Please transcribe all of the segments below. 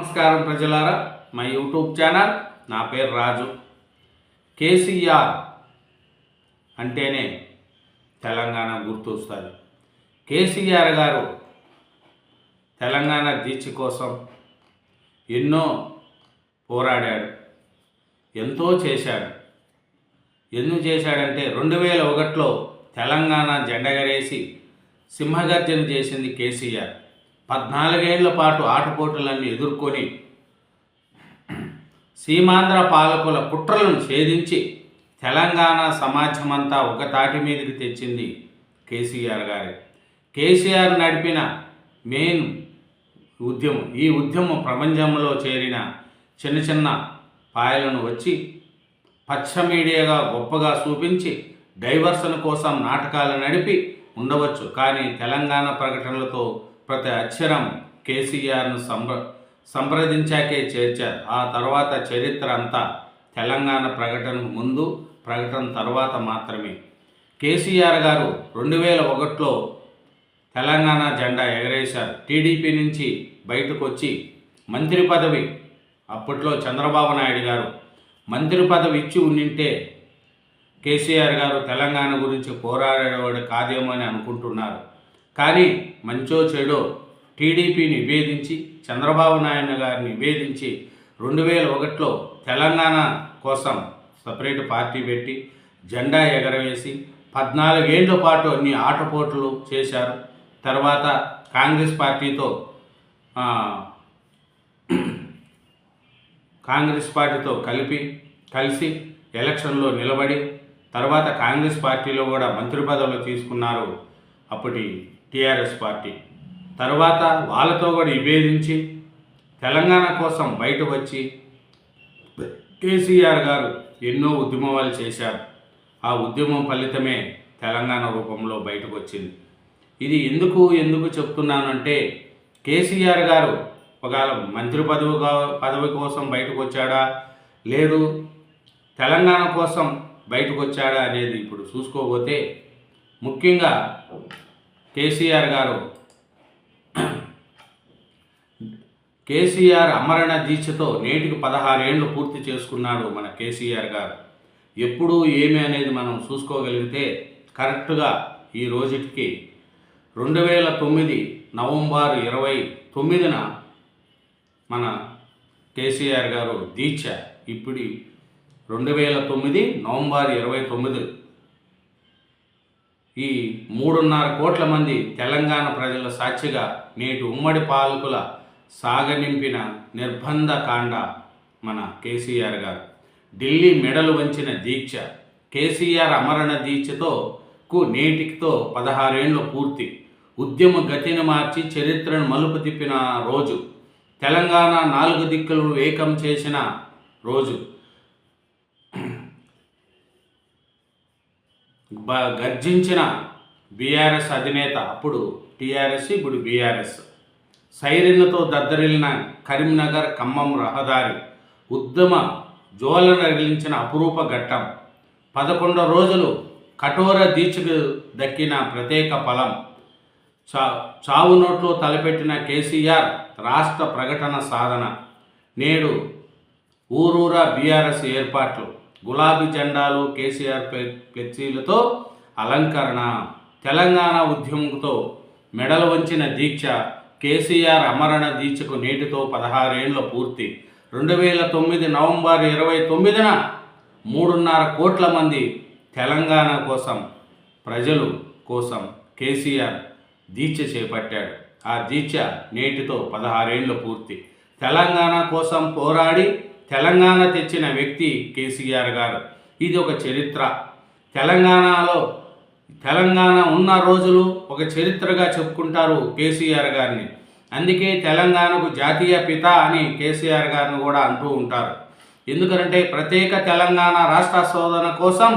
నమస్కారం ప్రజలారా మా యూట్యూబ్ ఛానల్ నా పేరు రాజు. కేసీఆర్ అంటేనే తెలంగాణ గుర్తొస్తుంది. కేసీఆర్ గారు తెలంగాణ దీక్ష కోసం ఎన్నో పోరాడాడు ఎంతో చేశాడు. ఎందుకు చేశాడంటే రెండు వేల ఒకటిలో తెలంగాణ జెండగరేసి సింహగర్జన చేసింది కేసీఆర్. పద్నాలుగేళ్ళ పాటు ఆటపోటులన్నీ ఎదుర్కొని సీమాంధ్ర పాలకుల కుట్రలను ఛేదించి తెలంగాణ సమాజమంతా ఒక తాటి మీదకి తెచ్చింది కేసీఆర్ గారి. కేసీఆర్ నడిపిన మెయిన్ ఉద్యమం ఈ ఉద్యమం ప్రపంచంలో చేరిన చిన్న చిన్న పాయలను వచ్చి పచ్చ మీడియాగా గొప్పగా చూపించి డైవర్షన్ కోసం నాటకాలు నడిపి ఉండవచ్చు. కానీ తెలంగాణ ప్రకటనలతో ప్రతి అక్షరం కేసీఆర్ను సంప్ర సంప్రదించాకే చేర్చారు. ఆ తర్వాత చరిత్ర అంతా తెలంగాణ ప్రకటనకు ముందు ప్రకటన తర్వాత మాత్రమే. కేసీఆర్ గారు రెండు వేల ఒకటిలో తెలంగాణ జెండా ఎగరేశారు. టీడీపీ నుంచి బయటకు వచ్చి మంత్రి పదవి అప్పట్లో చంద్రబాబు నాయుడు గారు మంత్రి పదవి ఇచ్చి ఉండింటే కేసీఆర్ గారు తెలంగాణ గురించి పోరాడేవాడు కాదేమో అని అనుకుంటున్నారు. కానీ మంచో చెడో టీడీపీ నివేదించి చంద్రబాబు నాయుడు గారిని నివేదించి రెండు వేల ఒకటిలో తెలంగాణ కోసం సపరేట్ పార్టీ పెట్టి జెండా ఎగరవేసి పద్నాలుగేళ్ళ పాటు అన్ని ఆటపోట్లు చేశారు. తర్వాత కాంగ్రెస్ పార్టీతో కాంగ్రెస్ పార్టీతో కలిపి కలిసి ఎలక్షన్లో నిలబడి తర్వాత కాంగ్రెస్ పార్టీలో కూడా మంత్రి పదవులు తీసుకున్నారు అప్పటి టీఆర్ఎస్ పార్టీ. తర్వాత వాళ్ళతో కూడా విభేదించి తెలంగాణ కోసం బయట వచ్చి కేసీఆర్ గారు ఎన్నో ఉద్యమాలు చేశారు. ఆ ఉద్యమం ఫలితమే తెలంగాణ రూపంలో బయటకు వచ్చింది. ఇది ఎందుకు ఎందుకు చెప్తున్నానంటే కేసీఆర్ గారు ఒకవేళ మంత్రి పదవి పదవి కోసం బయటకు వచ్చాడా? లేదు. తెలంగాణ కోసం బయటకు వచ్చాడా అనేది ఇప్పుడు చూసుకోబోతే ముఖ్యంగా కేసీఆర్ గారు. కేసీఆర్ అమరణ దీక్షతో నేటికి పదహారేళ్ళు పూర్తి చేసుకున్నాడు మన కేసీఆర్ గారు. ఎప్పుడు ఏమి అనేది మనం చూసుకోగలిగితే కరెక్ట్గా ఈ రోజుకి రెండు వేల తొమ్మిది నవంబర్ ఇరవై తొమ్మిదిన మన కేసీఆర్ గారు దీక్ష. ఇప్పుడు రెండు వేల తొమ్మిది నవంబర్ ఇరవై తొమ్మిది ఈ మూడున్నర కోట్ల మంది తెలంగాణ ప్రజల సాక్షిగా నేటి ఉమ్మడి పాలకుల సాగనింపిన నిర్బంధ కాండ మన కేసీఆర్ గారు. ఢిల్లీ మెడలు వంచిన దీక్ష కేసీఆర్ అమరణ దీక్షతో కు నేటికితో పదహారేండ్లు పూర్తి. ఉద్యమ గతిని మార్చి చరిత్రను మలుపు తిప్పిన రోజు తెలంగాణ నాలుగు దిక్కులను ఏకం చేసిన రోజు. బ- గర్జించిన బీఆర్ఎస్ అధినేత అప్పుడు టీఆర్ఎస్ ఇప్పుడు బీఆర్ఎస్. సైరన్లతో దద్దరిల్లిన కరీంనగర్ ఖమ్మం రహదారి ఉద్యమ జోల రగిలించిన అపురూప ఘట్టం. పదకొండు రోజులు కఠోర దీక్షకు దక్కిన ప్రత్యేక ఫలం. చా చావు నోట్లో తలపెట్టిన కేసీఆర్ రాష్ట్ర ప్రకటన సాధన. నేడు ఊరూరా బీఆర్ఎస్ ఏర్పాట్లు. గులాబీ జెండాలు కేసీఆర్ ఫ్లెక్సీలతో అలంకరణ. తెలంగాణ ఉద్యమంతో మెడలు వంచిన దీక్ష కేసీఆర్ అమరణ దీక్షకు నేటితో పదహారేళ్ళ పూర్తి. రెండు వేల తొమ్మిది నవంబర్ ఇరవై తొమ్మిదిన మూడున్నర కోట్ల మంది తెలంగాణ కోసం ప్రజలు కోసం కేసీఆర్ దీక్ష చేపట్టాడు. ఆ దీక్ష నేటితో పదహారేళ్ళ పూర్తి. తెలంగాణ కోసం పోరాడి తెలంగాణ తెచ్చిన వ్యక్తి కేసీఆర్ గారు. ఇది ఒక చరిత్ర. తెలంగాణలో తెలంగాణ ఉన్న రోజులు ఒక చరిత్రగా చెప్పుకుంటారు కేసీఆర్ గారిని. అందుకే తెలంగాణకు జాతీయ పిత అని కేసీఆర్ గారిని కూడా అంటూ ఉంటారు. ఎందుకంటే ప్రత్యేక తెలంగాణ రాష్ట్ర శోధన కోసం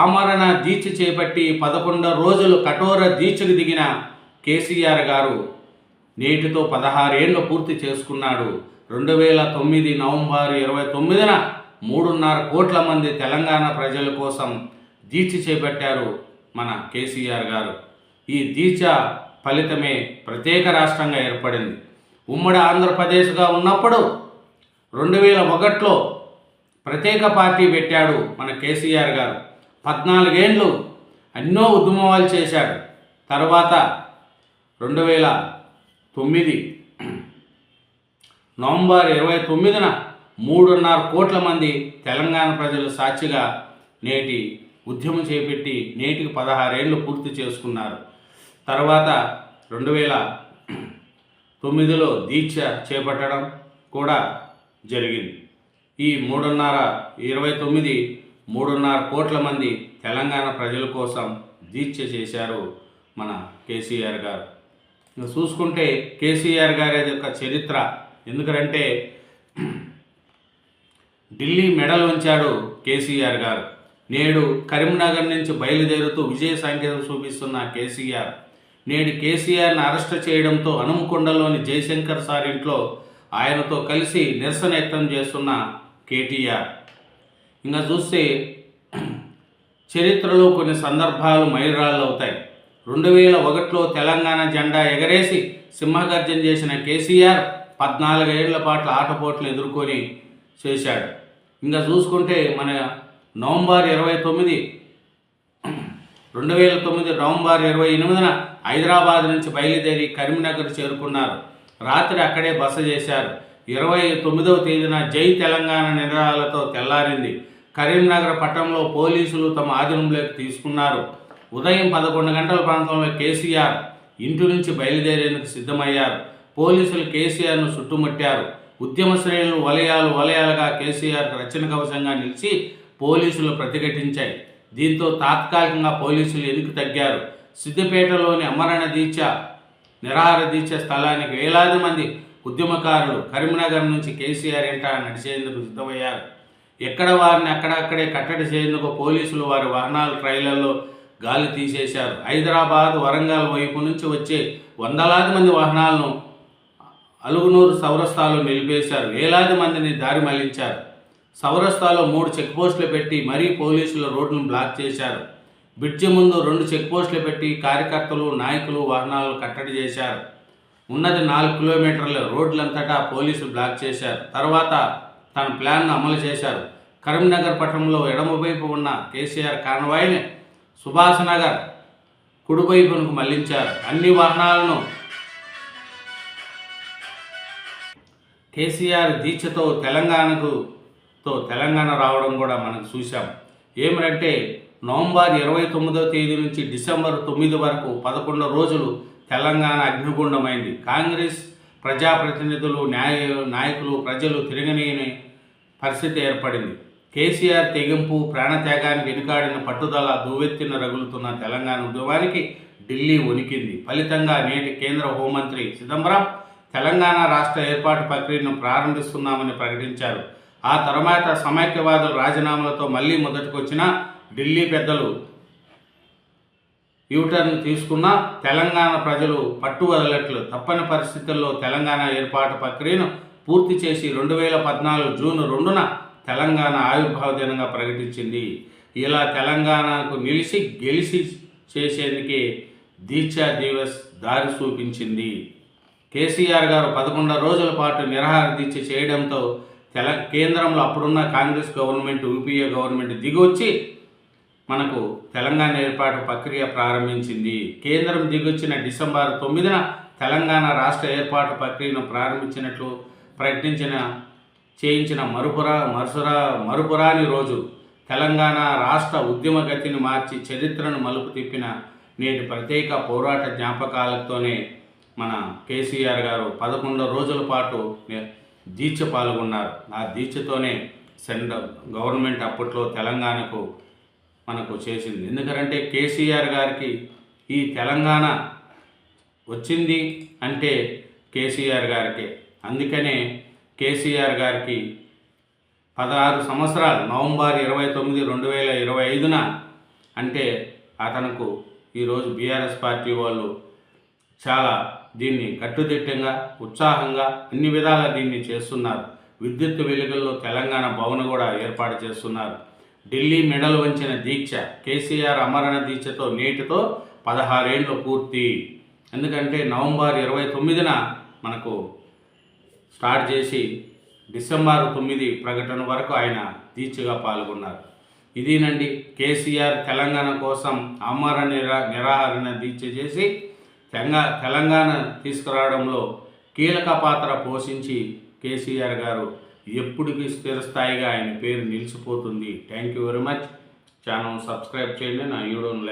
ఆమరణ దీక్ష చేపట్టి పదకొండు రోజులు కఠోర దీక్షకు దిగిన కేసీఆర్ గారు నేటితో పదహారేళ్ళు పూర్తి చేసుకున్నాడు. రెండు వేల తొమ్మిది నవంబర్ ఇరవై తొమ్మిదిన మూడున్నర కోట్ల మంది తెలంగాణ ప్రజల కోసం దీక్ష చేపట్టారు మన కేసీఆర్ గారు. ఈ దీక్ష ఫలితమే ప్రత్యేక రాష్ట్రంగా ఏర్పడింది. ఉమ్మడి ఆంధ్రప్రదేశ్గా ఉన్నప్పుడు రెండు వేల ఒకటిలో ప్రత్యేక పార్టీ పెట్టాడు మన కేసీఆర్ గారు. పద్నాలుగేండ్లు ఎన్నో ఉద్యమాలు చేశాడు. తర్వాత రెండు వేల తొమ్మిది నవంబర్ ఇరవై తొమ్మిదిన మూడున్నర కోట్ల మంది తెలంగాణ ప్రజలు సాక్షిగా నేటి ఉద్యమం చేపట్టి నేటికి పదహారేళ్ళు పూర్తి చేసుకున్నారు. తర్వాత రెండు వేల తొమ్మిదిలో దీక్ష చేపట్టడం కూడా జరిగింది. ఈ మూడున్నర ఇరవై తొమ్మిది మూడున్నర కోట్ల మంది తెలంగాణ ప్రజల కోసం దీక్ష చేశారు మన కేసీఆర్ గారు. చూసుకుంటే కేసీఆర్ గారి యొక్క చరిత్ర ఎందుకంటే ఢిల్లీ మెడల్ ఉంచాడు కేసీఆర్ గారు. నేడు కరీంనగర్ నుంచి బయలుదేరుతూ విజయ సంకేతం చూపిస్తున్న కేసీఆర్. నేడు కేసీఆర్ని అరెస్ట్ చేయడంతో హనుమకొండలోని జయశంకర్ సార్ ఇంట్లో ఆయనతో కలిసి నిరసన వ్యక్తం చేస్తున్న కేటీఆర్. ఇంకా చూస్తే చరిత్రలో కొన్ని సందర్భాలు మైలురాళ్ళు అవుతాయి రెండు వేల ఒకటిలో తెలంగాణ జెండా ఎగరేసి సింహగర్జన చేసిన కేసీఆర్ పద్నాలుగేళ్ళ పాటు ఆటపోట్లు ఎదుర్కొని చేశాడు. ఇంకా చూసుకుంటే మన నవంబర్ ఇరవై తొమ్మిది రెండు వేల తొమ్మిది నవంబర్ ఇరవై ఎనిమిదిన హైదరాబాద్ నుంచి బయలుదేరి కరీంనగర్ చేరుకున్నారు. రాత్రి అక్కడే బస చేశారు. ఇరవై తొమ్మిదవ తేదీన జై తెలంగాణ నినాదాలతో తెల్లారింది. కరీంనగర్ పట్టణంలో పోలీసులు తమ ఆధీనంలోకి తీసుకున్నారు. ఉదయం పదకొండు గంటల ప్రాంతంలో కేసీఆర్ ఇంటి నుంచి బయలుదేరేందుకు సిద్ధమయ్యారు. పోలీసులు కేసీఆర్ను చుట్టుముట్టారు. ఉద్యమ శ్రేణులు వలయాలు వలయాలుగా కేసీఆర్ రచన కవచంగా నిలిచి పోలీసులు ప్రతిఘటించాయి. దీంతో తాత్కాలికంగా పోలీసులు ఎదుగు తగ్గారు. సిద్దిపేటలోని అమరణ దీక్ష నిరాహార దీక్ష స్థలానికి వేలాది మంది ఉద్యమకారులు కరీంనగర్ నుంచి కేసీఆర్ ఎంట నడిచేందుకు సిద్ధమయ్యారు. ఎక్కడ వారిని అక్కడక్కడే కట్టడి చేసేందుకు పోలీసులు వారి వాహనాల ట్రైలర్లో గాలి తీసేశారు. హైదరాబాద్ వరంగల్ వైపు నుంచి వచ్చే వందలాది మంది వాహనాలను అలుగునూరు సౌరస్థాలో నిలిపేశారు. వేలాది మందిని దారి మళ్ళించారు. సౌరస్థాలో మూడు చెక్ పోస్టులు పెట్టి మరీ పోలీసులు రోడ్లను బ్లాక్ చేశారు. బ్రిడ్జి ముందు రెండు చెక్ పోస్టులు పెట్టి కార్యకర్తలు నాయకులు వాహనాలు కట్టడి చేశారు. ఉన్నది నాలుగు కిలోమీటర్ల రోడ్లంతటా పోలీసులు బ్లాక్ చేశారు. తర్వాత తన ప్లాన్ను అమలు చేశారు. కరీంనగర్ పట్టణంలో ఎడమవైపు ఉన్న కేసీఆర్ కాన్వాయ్ని సుభాష్ నగర్ కుడివైపునకు మళ్ళించారు. అన్ని వాహనాలను కేసీఆర్ దీక్షతో తెలంగాణకు తో తెలంగాణ రావడం కూడా మనకు చూసాం ఏమిటంటే నవంబర్ ఇరవై తొమ్మిదో తేదీ నుంచి డిసెంబర్ తొమ్మిది వరకు పదకొండు రోజులు తెలంగాణ అగ్నిగుండమైంది. కాంగ్రెస్ ప్రజాప్రతినిధులు న్యాయ నాయకులు ప్రజలు తిరగని పరిస్థితి ఏర్పడింది. కేసీఆర్ తెగింపు ప్రాణత్యాగానికి వెనుకాడిన పట్టుదల దువ్వెత్తిన రగులుతున్న తెలంగాణ ఉద్యమానికి ఢిల్లీ వణికింది. ఫలితంగా నేటి కేంద్ర హోంమంత్రి చిదంబరం తెలంగాణ రాష్ట్ర ఏర్పాటు ప్రక్రియను ప్రారంభిస్తున్నామని ప్రకటించారు. ఆ తర్వాత సమైక్యవాదుల రాజీనామాలతో మళ్ళీ మొదటికొచ్చిన ఢిల్లీ పెద్దలు యూటర్న్ తీసుకున్న తెలంగాణ ప్రజలు పట్టు వదలట్లు. తప్పని పరిస్థితుల్లో తెలంగాణ ఏర్పాటు ప్రక్రియను పూర్తి చేసి రెండు వేల పద్నాలుగు జూన్ రెండున తెలంగాణ ఆవిర్భావ దినంగా ప్రకటించింది. ఇలా తెలంగాణకు నిలిచి గెలిచి చేసేందుకే దీక్షా దివస్ దారి చూపించింది. కేసీఆర్ గారు పదకొండు రోజుల పాటు నిరాహార దీక్ష చేయడంతో తెల కేంద్రంలో అప్పుడున్న కాంగ్రెస్ గవర్నమెంట్ యూపీఏ గవర్నమెంట్ దిగొచ్చి మనకు తెలంగాణ ఏర్పాటు ప్రక్రియ ప్రారంభించింది. కేంద్రం దిగొచ్చిన డిసెంబర్ తొమ్మిదిన తెలంగాణ రాష్ట్ర ఏర్పాటు ప్రక్రియను ప్రారంభించినట్లు ప్రకటించిన చేయించిన మరుపురా మరుసరా మరుపురాని రోజు తెలంగాణ రాష్ట్ర ఉద్యమ గతిని మార్చి చరిత్రను మలుపు తిప్పిన నేటి ప్రత్యేక పోరాట జ్ఞాపకాలతోనే మన కేసీఆర్ గారు పదకొండు రోజుల పాటు దీక్ష పాల్గొన్నారు. ఆ దీక్షతోనే సెంట్రల్ గవర్నమెంట్ అప్పట్లో తెలంగాణకు మనకు చేసింది. ఎందుకంటే కేసీఆర్ గారికి ఈ తెలంగాణ వచ్చింది అంటే కేసీఆర్ గారికి. అందుకనే కేసీఆర్ గారికి పదహారు సంవత్సరాలు నవంబర్ ఇరవై తొమ్మిది రెండు వేల ఇరవై ఐదున అంటే అతనుకు ఈరోజు బీఆర్ఎస్ పార్టీ వాళ్ళు చాలా దీన్ని కట్టుదిట్టంగా ఉత్సాహంగా అన్ని విధాలా దీన్ని చేస్తున్నారు. విద్యుత్ వెలుగుల్లో తెలంగాణ భవన్ కూడా ఏర్పాటు చేస్తున్నారు. ఢిల్లీ మెడలు వంచిన దీక్ష కేసీఆర్ అమరణ దీక్షతో నేటితో పదహారేండ్లు పూర్తి. ఎందుకంటే నవంబర్ ఇరవై తొమ్మిదిన మనకు స్టార్ట్ చేసి డిసెంబర్ తొమ్మిది ప్రకటన వరకు ఆయన దీక్షగా పాల్గొన్నారు. ఇదేనండి కేసీఆర్ తెలంగాణ కోసం అమర నిరా నిరాహరణ దీక్ష చేసి తెంగా తెలంగాణ తీసుకురావడంలో కీలక పాత్ర పోషించి కేసీఆర్ గారు ఎప్పటికీ స్థిరస్థాయిగా ఆయన పేరు నిలిచిపోతుంది. Thank you very much channel subscribe చేయండి. నా వీడియోను